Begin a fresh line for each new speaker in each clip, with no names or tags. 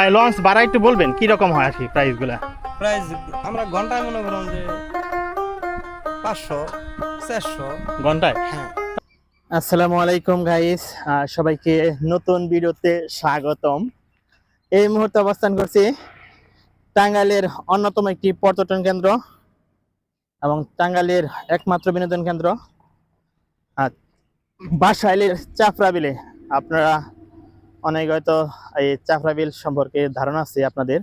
ভাই লঞ্চ ভাড়া একটু বলবেন কি রকম হয় আর কি প্রাইসগুলা
প্রাইস আমরা ঘন্টায় মনে করুন যে পাঁচশো চারশো
ঘন্টায়?
হ্যাঁ।
আসসালামু আলাইকুম গাইস সবাইকে নতুন ভিডিওতে স্বাগতম। এই মুহূর্তে অবস্থান করছি টাঙ্গাইলের অন্যতম একটি পর্যটন কেন্দ্র এবং টাঙ্গাইলের একমাত্র বিনোদন কেন্দ্র। আর বাসাইলের চাপড়াবিলে আপনারা অনেক হয়তো এই চাপড়াবিল সম্পর্কে ধারণা আছে আপনাদের।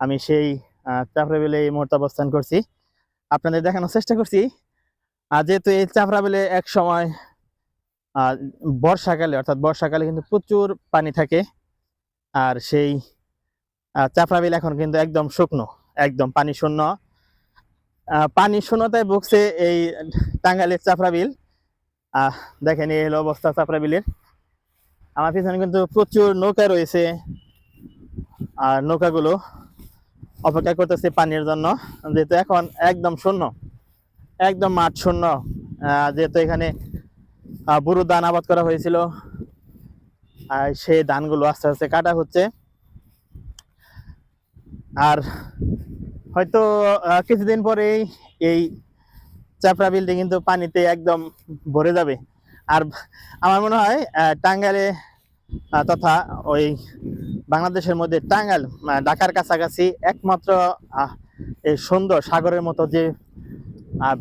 আমি সেই আহ, চাপড়াবিলে এই মুহূর্তে অবস্থান করছি। আপনাদের দেখানোর চেষ্টা করছি। আর যেহেতু এই চাপড়াবিলে এক সময় বর্ষাকালে অর্থাৎ বর্ষাকালে কিন্তু প্রচুর পানি থাকে। আর সেই চাপড়া বিল এখন কিন্তু একদম শুকনো একদম পানি শূন্য। পানি শূন্যতায় ভুগছে এই টাঙ্গাইলের চাপড়া বিল। দেখেন এই হলো অবস্থা চাপড়া বিলের। আমার পিছনে কিন্তু প্রচুর নৌকা রয়েছে আর নৌকাগুলো অপেক্ষা করতেছে পানির জন্য, যেহেতু এখন একদম শূন্য, একদম মাঠ শূন্য যেহেতু এখানে বুড়ো ধান আবাদ করা হয়েছিল, আর সেই ধানগুলো আস্তে আস্তে কাটা হচ্ছে। আর হয়তো কিছুদিন পরেই এই চাপড়া বিলটি কিন্তু পানিতে একদম ভরে যাবে। আর আমার মনে হয় টাঙ্গাইলে তথা ওই বাংলাদেশের মধ্যে টাঙ্গাইল ঢাকার কাছাকাছি একমাত্র এই সুন্দর সাগরের মতো যে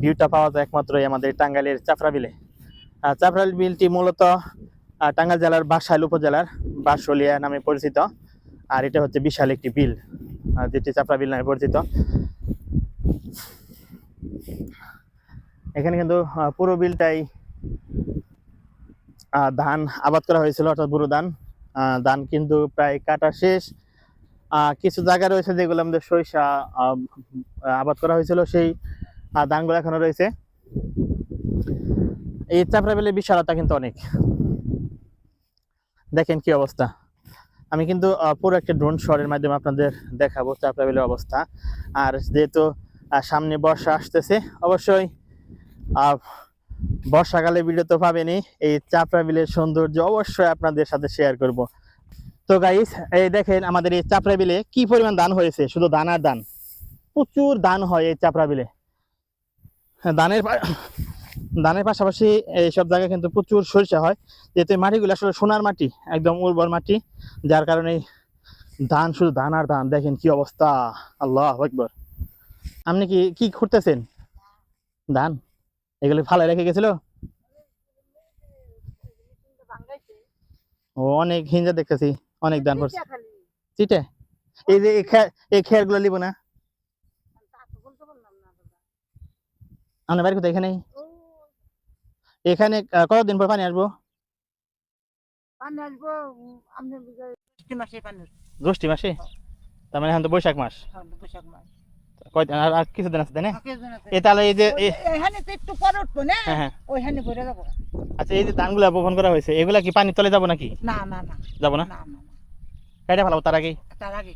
ভিউটা পাওয়া যায় একমাত্র আমাদের টাঙ্গাইলের চাপড়া বিলে আহ, চাপড়াইল বিলটি মূলত আহ, টাঙ্গাইল জেলার বাসাইল উপজেলার বাঁশলিয়া নামে পরিচিত। আর এটা হচ্ছে বিশাল একটি বিল যেটি চাপড়া বিল নামে পরিচিত। এখানে কিন্তু পুরো বিলটাই ধান আবাদ করা হয়েছিল, অর্থাৎ বুড়ো ধান। ধান কিন্তু প্রায় কাটা শেষ। কিছু জায়গা রয়েছে যেগুলো আমাদের সরিষা আবাদ করা হয়েছিল, সেই ধানগুলো এখনও রয়েছে। এই চাপড়া বিলের বিশালতা কিন্তু অনেক। দেখেন কি অবস্থা। আমি কিন্তু পুরো একটা ড্রোন শটের মাধ্যমে আপনাদের দেখাবো চাপড়া বিলের অবস্থা। আর যেহেতু সামনে বর্ষা আসতেছে, অবশ্যই বর্ষাকালে ভিডিও তো পাবেনই। এই চাপড়া বিলের সৌন্দর্য অবশ্যই আপনাদের সাথে শেয়ার করব। তো গাইস এই দেখেন আমাদের এই চাপড়া বিলে কি পরিমাণ ধান হয়েছে? শুধু ধান আর ধান। প্রচুর ধান হয় এই চাপড়া বিলে। হ্যাঁ, ধানের পাশাপাশি এইসব জায়গায় কিন্তু প্রচুর সরিষা হয়। যেহেতু মাটিগুলো আসলে সোনার মাটি একদম উর্বর মাটি যার কারণে ধান শুধু ধান আর ধান। দেখেন কি অবস্থা। আল্লাহ আপনি কি কি করতেছেন ধান? এগুলো ফালাই রেখে গেছিল? ও অনেক হিঞ্জা দেখতেছি অনেক ধান পড়ছে চিটে? এই যে এই খেয়ারগুলো নিব না? আপনার বাড়ি কোথায়? এখানেই? এখানে কতদিন পর পানি আসব?
পানি আসব উম, আপনি বুঝে- জ্যৈষ্ঠ মাসে?
মাসে তার মানে এখন তো বৈশাখ মাস।
হ্যাঁ, বৈশাখ মাস।
কয়দিন আর কিছুদিন আছে তাই না? এ তাহলে এই যে
ওই-
এ-
এইখানে তো একটু পরে উঠবো না?
হ্যাঁ হ্যাঁ।
ওইখানে ভরে যাব।
আচ্ছা এই যে ধানগুলো বপন করা হয়েছে এগুলা কি পানি তলে যাব নাকি?
না না না।
যাব না। কেটে ফেলাবো তার আগেই।
তার আগে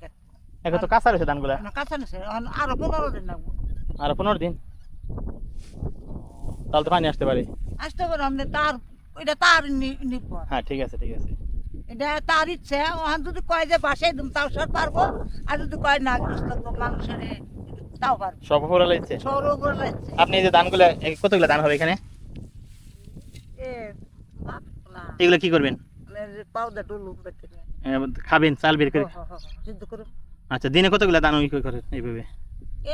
এখন তো কাঁচা রয়েছে ধানগুলা।
কাঁচা নিছে, আরও পনেরো দিন লাগবো।
আর পনেরো দিন? তাহলে তো পানি আসতে পারে।
আসতে পারো আপনি তার ওইটা তার নির্ভর
হ্যাঁ ঠিক আছে ঠিক আছে।
এটা তার ইচ্ছে ওখান যদি কয় যে বাসায় দিম তাও সব পারব। আর যদি কয় না মানুষের তাও পারব।
সব উপরে লাগছে
সৌর উপরে লাগছে
আপনি যে ধানগুলো কতগুলো ধান হবে এখানে? এগুলো কি করবেন? খাবেন চাল বের করে। আচ্ছা দিনে কতগুলো ধান ওই করেন এইভাবে?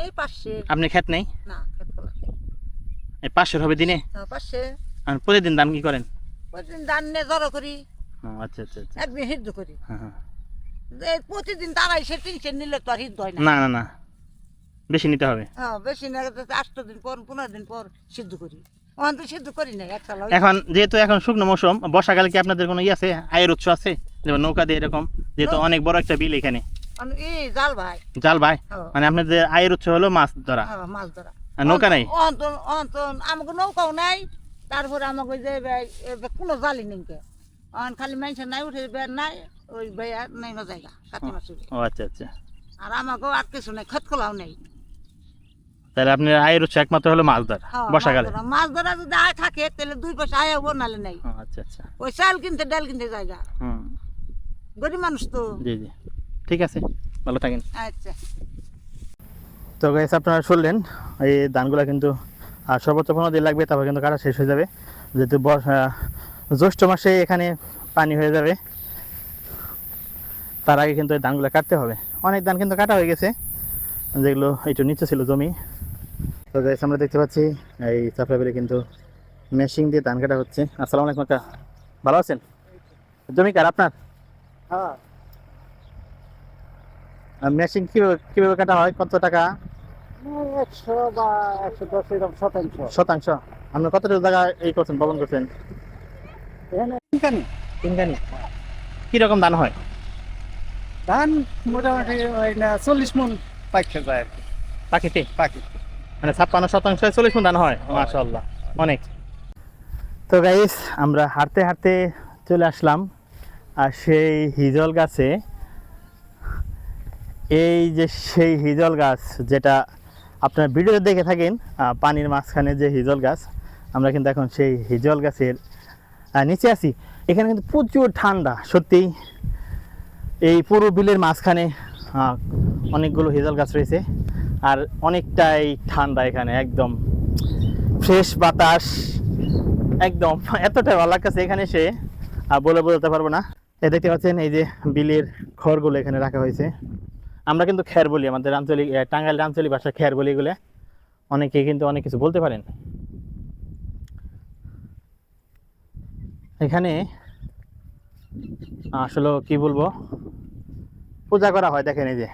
এই পাশে
আপনি খেত নেই?
না খেত
এই পাঁচশোর হবে দিনে?
পাশে
আর প্রতিদিন ধান কি করেন?
প্রতিদিন ধান নিয়ে জড়ো করি।
আচ্ছা আচ্ছা আচ্ছা।
একদিন সিদ্ধ করি।
হ্যাঁ, হ্যাঁ।
প্রতিদিন আড়াইশো তিনশো নিলে তো আর সিদ্ধ হয় না
না না। বেশি নিতে হবে।
হ্যাঁ বেশি না আষ্ট দিন পর পনেরো দিন পর সিদ্ধ করি। ওখান তো সিদ্ধ করি না লই
এখন যেহেতু এখন শুকনো মৌসুম বর্ষাকালে কি আপনাদের কোনো ইয়ে আছে? আয়ের উৎস আছে? যেমন নৌকা দিয়ে এরকম যেহেতু অনেক বড় একটা বিল এখানে।
জাল ভাই।
জাল ভাই? মানে আপনাদের আয়ের উৎস হলো মাছ ধরা।
হ্যাঁ, মাছ ধরা।
নৌকা নাই?
অন্তন অন্তন আমাকে নৌকাও নাই তারপরে আমাকে যে কোনো জালি নেই অন খালি মানুষের নাই উঠে বের নাই ওই বেয়া নাই জায়গা কাতি মাছ
ও আচ্ছা আচ্ছা।
আর আমাকেও আর কিছু নেই খত খোলাও নেই।
তাহলে আপনার আয়ের উৎস একমাত্র হলো মাছ ধরা
হ্যাঁ,
বর্ষাকালে।
মাছ ধরা। যদি আয় থাকে তাহলে দুই পয়সা আয় হব নাহলে নেই।
আচ্ছা আচ্ছা।
ওই চাল কিনতে ডাল কিনতে জায়গা।
হুম।
গরিব মানুষ তো।
জি জি। ঠিক আছে ভালো থাকেন।
আচ্ছা।
তো গাইস আপনারা শুনলেন এই ধানগুলো কিন্তু আর সর্বোচ্চ পনেরো দিন লাগবে তারপর কিন্তু কাটা শেষ হয়ে যাবে। যেহেতু বর্ষা জ্যৈষ্ঠ মাসে এখানে পানি হয়ে যাবে। তার আগে কিন্তু এই ধানগুলো কাটতে হবে। অনেক ধান কিন্তু কাটা হয়ে গেছে। যেগুলো একটু নিচে ছিল জমি। তো গাইস আমরা দেখতে পাচ্ছি এই চাপড়া বেলে কিন্তু মেশিন দিয়ে ধান কাটা হচ্ছে। আসসালামু আলাইকুম কাকা ভালো আছেন? জমি কার আপনার?
হ্যাঁ।
মেশিন কীভাবে কীভাবে কাটা হয়? কত টাকা?
একশো বা একশো দশ এরকম শতাংশ।
শতাংশ। আপনি কতটুকু জায়গা এই করছেন বপন করছেন?
এখানে তিনখানি।
তিনখানি। কীরকম ধান হয়?
ধান মোটামুটি ওই না চল্লিশ মন। পাইছে যায় আর কি।
পাখিতে?
পাখি।
মানে ছাপ্পান্ন শতাংশ চল্লিশ মন ধান হয় মাশাল্লাহ অনেক। তো গাইস আমরা হাঁটতে হাঁটতে চলে আসলাম আর সেই হিজল গাছে এই যে সেই হিজল গাছ যেটা আপনার ভিডিওতে দেখে থাকেন পানির মাঝখানে যে হিজল গাছ আমরা কিন্তু এখন সেই হিজল গাছের নিচে আছি। এখানে কিন্তু প্রচুর ঠান্ডা সত্যিই। এই পুরো বিলের মাঝখানে অনেকগুলো হেজাল গাছ রয়েছে। আর অনেকটাই ঠান্ডা এখানে, একদম ফ্রেশ বাতাস, একদম। এতটাই ভালো লাগছে এখানে সে আর বলে বোঝাতে পারব না। এ দেখতে পাচ্ছেন, এই যে বিলের খড়গুলো এখানে রাখা হয়েছে। আমরা কিন্তু খ্যার বলি, আমাদের আঞ্চলিক টাঙ্গাইল আঞ্চলিক ভাষা খ্যার বলি এগুলো। অনেকে কিন্তু অনেক কিছু বলতে পারেন। এখানে, আসলে কি বলব? পূজা করা হয়, দেখেন এই যে।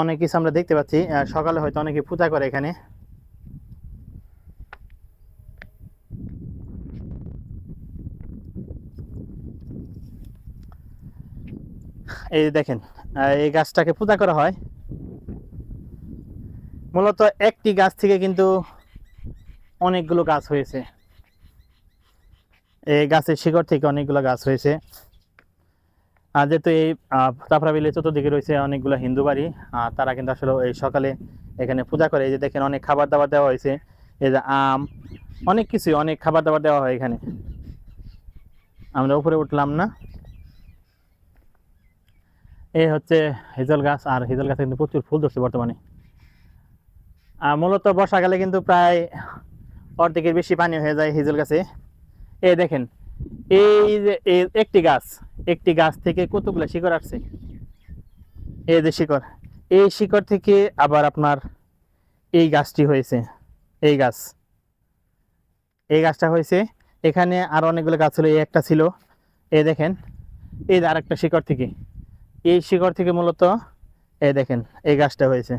অনেক কিছু আমরা দেখতে পাচ্ছি। সকালে হয়তো অনেকে পূজা করে এখানে। এই দেখেন এই গাছটাকে পূজা করা হয়। মূলত একটি গাছ থেকে কিন্তু অনেকগুলো গাছ হয়েছে। এই গাছের শিকড় থেকে অনেকগুলো গাছ হয়েছে। যেহেতু এই তাপরা বিলের চতুর্দিকে রয়েছে অনেকগুলো হিন্দু বাড়ি তারা কিন্তু আসলে এই সকালে এখানে পূজা করে। এই যে দেখেন অনেক খাবার দাবার দেওয়া হয়েছে। এই যে আম, অনেক কিছুই, অনেক খাবার দাবার দেওয়া হয় এখানে। আমরা উপরে উঠলাম না। এই হচ্ছে হিজল গাছ, আর হিজল গাছে কিন্তু প্রচুর ফুল ধরছে বর্তমানে। মূলত বর্ষাকালে কিন্তু প্রায় অর্ধেকের বেশি পানি হয়ে যায় হিজল গাছে। এই দেখেন এই যে একটি গাছ একটি গাছ থেকে কতগুলো শিকড় আসছে? এই যে শিকড়, এই শিকড় থেকে আবার আপনার এই গাছটি হয়েছে, এই গাছ। এই গাছটা হয়েছে, এখানে আর অনেকগুলো গাছ ছিল, এই একটা ছিল। এই দেখেন, এই যে আরেকটা শিকড় থেকে। এই শিকড় থেকে মূলত, এই দেখেন, এই গাছটা হয়েছে।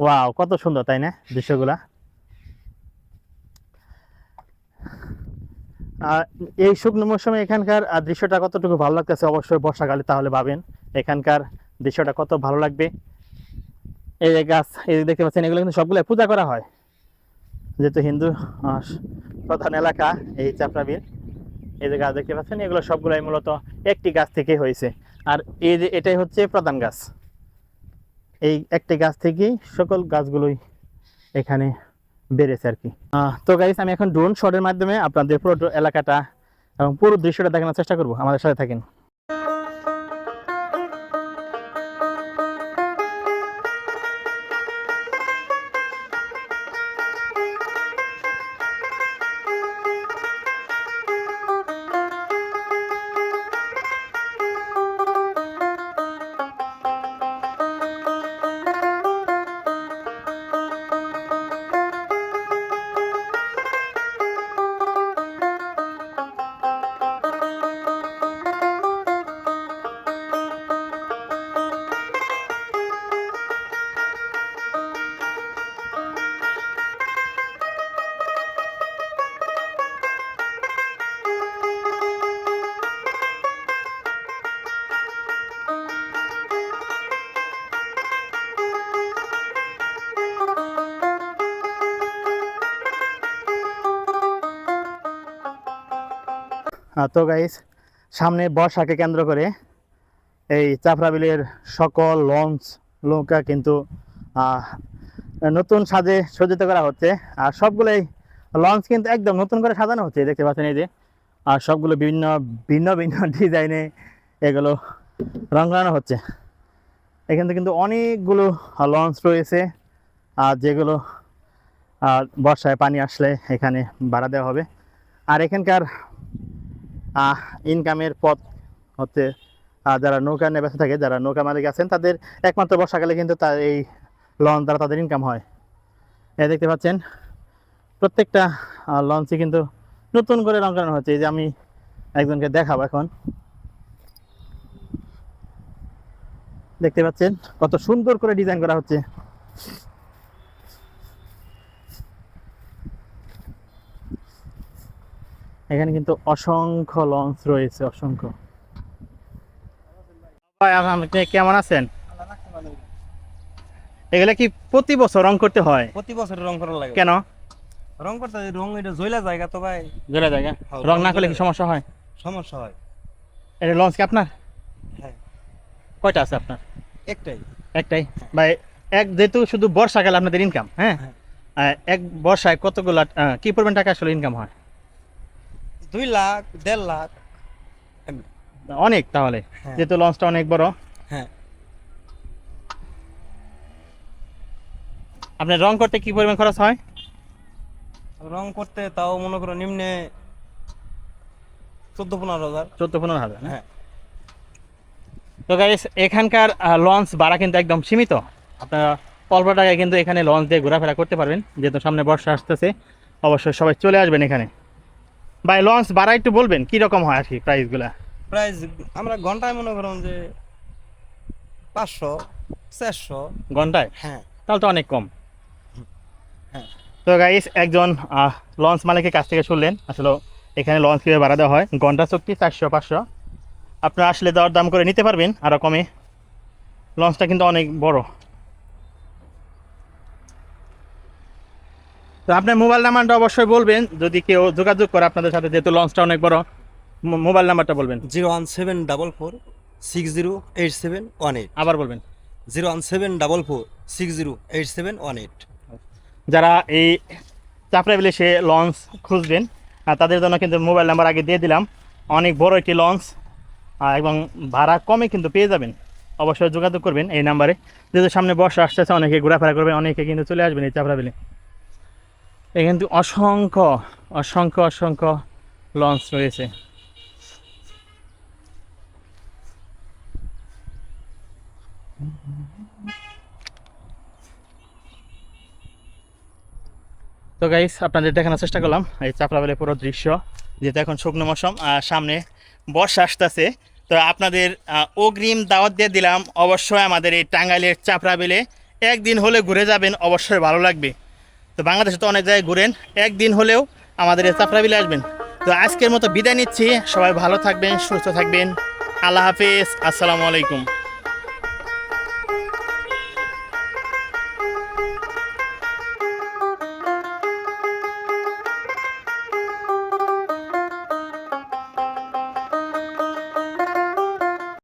ওয়াও, কত সুন্দর, তাই না, দৃশ্যগুলা? এই শুকনো মৌসুমে এখানকার দৃশ্যটা কতটুকু ভালো লাগতেছে অবশ্যই বর্ষাকালে তাহলে ভাবেন। এখানকার দৃশ্যটা কত ভালো লাগবে। এই যে গাছ, এই দেখতে পাচ্ছেন, এগুলো কিন্তু সবগুলো পূজা করা হয়। যেহেতু হিন্দু প্রধান এলাকা, এই চাপড়াবিল। এই যে গাছ দেখতে পাচ্ছেন, এগুলো সবগুলোই মূলত একটি গাছ থেকে হয়েছে। আর এই যে এটাই হচ্ছে প্রধান গাছ। এই একটি গাছ থেকেই সকল গাছগুলোই এখানে বেড়েছে আর কি। তো গাইস আমি এখন ড্রোন শটের মাধ্যমে আপনাদের পুরো এলাকাটা এবং পুরো দৃশ্যটা দেখানোর চেষ্টা করব। আমাদের সাথে থাকেন। তো গাইস সামনে বর্ষাকে কেন্দ্র করে এই চাপড়া বিলের সকল লঞ্চ, নৌকা কিন্তু নতুন সাজে সজ্জিত করা হচ্ছে। আর সবগুলোই লঞ্চ কিন্তু একদম নতুন করে সাজানো হচ্ছে, দেখতে পাচ্ছেন এই যে। আর সবগুলো বিভিন্ন, ভিন্ন ভিন্ন ডিজাইনে এগুলো রং করানো হচ্ছে। এখানে কিন্তু অনেকগুলো লঞ্চ রয়েছে, আর যেগুলো বর্ষায় পানি আসলে এখানে ভাড়া দেওয়া হবে। আর এখানকার ইনকামের পথ হচ্ছে যারা নৌকা নিয়ে ব্যস্ত থাকে, যারা নৌকা মালিক আছেন, তাদের একমাত্র বর্ষাকালে কিন্তু তার এই লঞ্চ দ্বারা তাদের ইনকাম হয়। এ দেখতে পাচ্ছেন, প্রত্যেকটা লঞ্চে কিন্তু নতুন করে রং করানো হচ্ছে। এই যে আমি একজনকে দেখাবো এখন। দেখতে পাচ্ছেন, কত সুন্দর করে ডিজাইন করা হচ্ছে। এখানে কিন্তু অসংখ্য লঞ্চ রয়েছে অসংখ্য। ভাই আপনি কেমন আছেন? এগুলা কি প্রতি বছর রং করতে হয়?
প্রতি বছর রং করা লাগে।
কেন?
রং করতে রং এটা জইলা জায়গা তো ভাই।
জোড়া জায়গা
হ্যাঁ,
রং না করলে কি সমস্যা হয়?
সমস্যা হয়।
এটা লঞ্চ কি আপনার?
হ্যাঁ।
কয়টা আছে আপনার?
একটাই।
একটাই? ভাই এক যেহেতু শুধু বর্ষাকালে আপনাদের ইনকাম হ্যাঁ?
হ্যাঁ।
এক বর্ষায় কতগুলো কি পরিমাণ টাকা আসলে ইনকাম হয়?
দুই লাখ দেড় লাখ।
অনেক তাহলে।
হ্যাঁ।
যেহেতু লঞ্চটা অনেক বড়।
হ্যাঁ।
আপনার রং করতে কি পরিমাণ খরচ হয়?
রং করতে তাও মনে করো নিম্নে চোদ্দ পনেরো হাজার।
চোদ্দ পনেরো হাজার
হ্যাঁ।
তো গাইস এখানকার লঞ্চ ভাড়া কিন্তু একদম সীমিত। আপনারা অল্প টাকায় কিন্তু এখানে লঞ্চ দিয়ে ঘোরাফেরা করতে পারবেন। যেহেতু সামনে বর্ষা আসতেছে অবশ্যই সবাই চলে আসবেন এখানে। ভাই লঞ্চ ভাড়া একটু বলবেন কি রকম হয় আর কি প্রাইসগুলা
প্রাইস আমরা ঘন্টায় মনে করুন যে পাঁচশো চারশো
ঘন্টায়?
হ্যাঁ।
তাহলে তো অনেক কম।
হ্যাঁ।
তো গাইস একজন লঞ্চ মালিকের কাছ থেকে শুনলেন আসলে এখানে লঞ্চ কীভাবে ভাড়া দেওয়া হয়? ঘণ্টা চুক্তি চারশো পাঁচশো। আপনারা আসলে দর দাম করে নিতে পারবেন আরও কমে। লঞ্চটা কিন্তু অনেক বড়। তো আপনার মোবাইল নাম্বারটা অবশ্যই বলবেন। যদি কেউ যোগাযোগ করে আপনাদের সাথে যেহেতু লঞ্চটা অনেক বড় মোবাইল নাম্বারটা বলবেন।
Zero one seven double four six zero eight seven one eight.
আবার বলবেন।
Zero one seven double four six zero eight seven one eight.
যারা এই চাপড়া বিলে সে লঞ্চ খুঁজবেন আর তাদের জন্য কিন্তু মোবাইল নাম্বার আগে দিয়ে দিলাম। অনেক বড় একটি লঞ্চ এবং ভাড়া কমে কিন্তু পেয়ে যাবেন। অবশ্যই যোগাযোগ করবেন এই নাম্বারে যেহেতু সামনে বর্ষা আসতেছে অনেকে ঘোরাফেরা করবেন অনেকে কিন্তু চলে আসবেন এই চাপড়া বিলে। এখানে অসংখ্য অসংখ্য অসংখ্য লঞ্চ রয়েছে। তো গাইস আপনাদের দেখানোর চেষ্টা করলাম, এই চাপড়াবেলের পুরো দৃশ্য যেহেতু এখন শুকনো মৌসুম, আর সামনে বর্ষা আসতেছে। তো আপনাদের অগ্রিম দাওয়াত দিয়ে দিলাম, অবশ্যই আমাদের এই টাঙ্গাইলের চাপড়াবেলে একদিন হলে ঘুরে যাবেন, অবশ্যই ভালো লাগবে। তো বাংলাদেশে তো অনেক জায়গায় ঘুরেন। একদিন হলেও আমাদের সাফরাবিলে আসবেন। তো আজকের মতো বিদায় নিচ্ছি। সবাই ভালো থাকবেন, সুস্থ থাকবেন। আল্লাহ হাফিজ। আসসালামু আলাইকুম।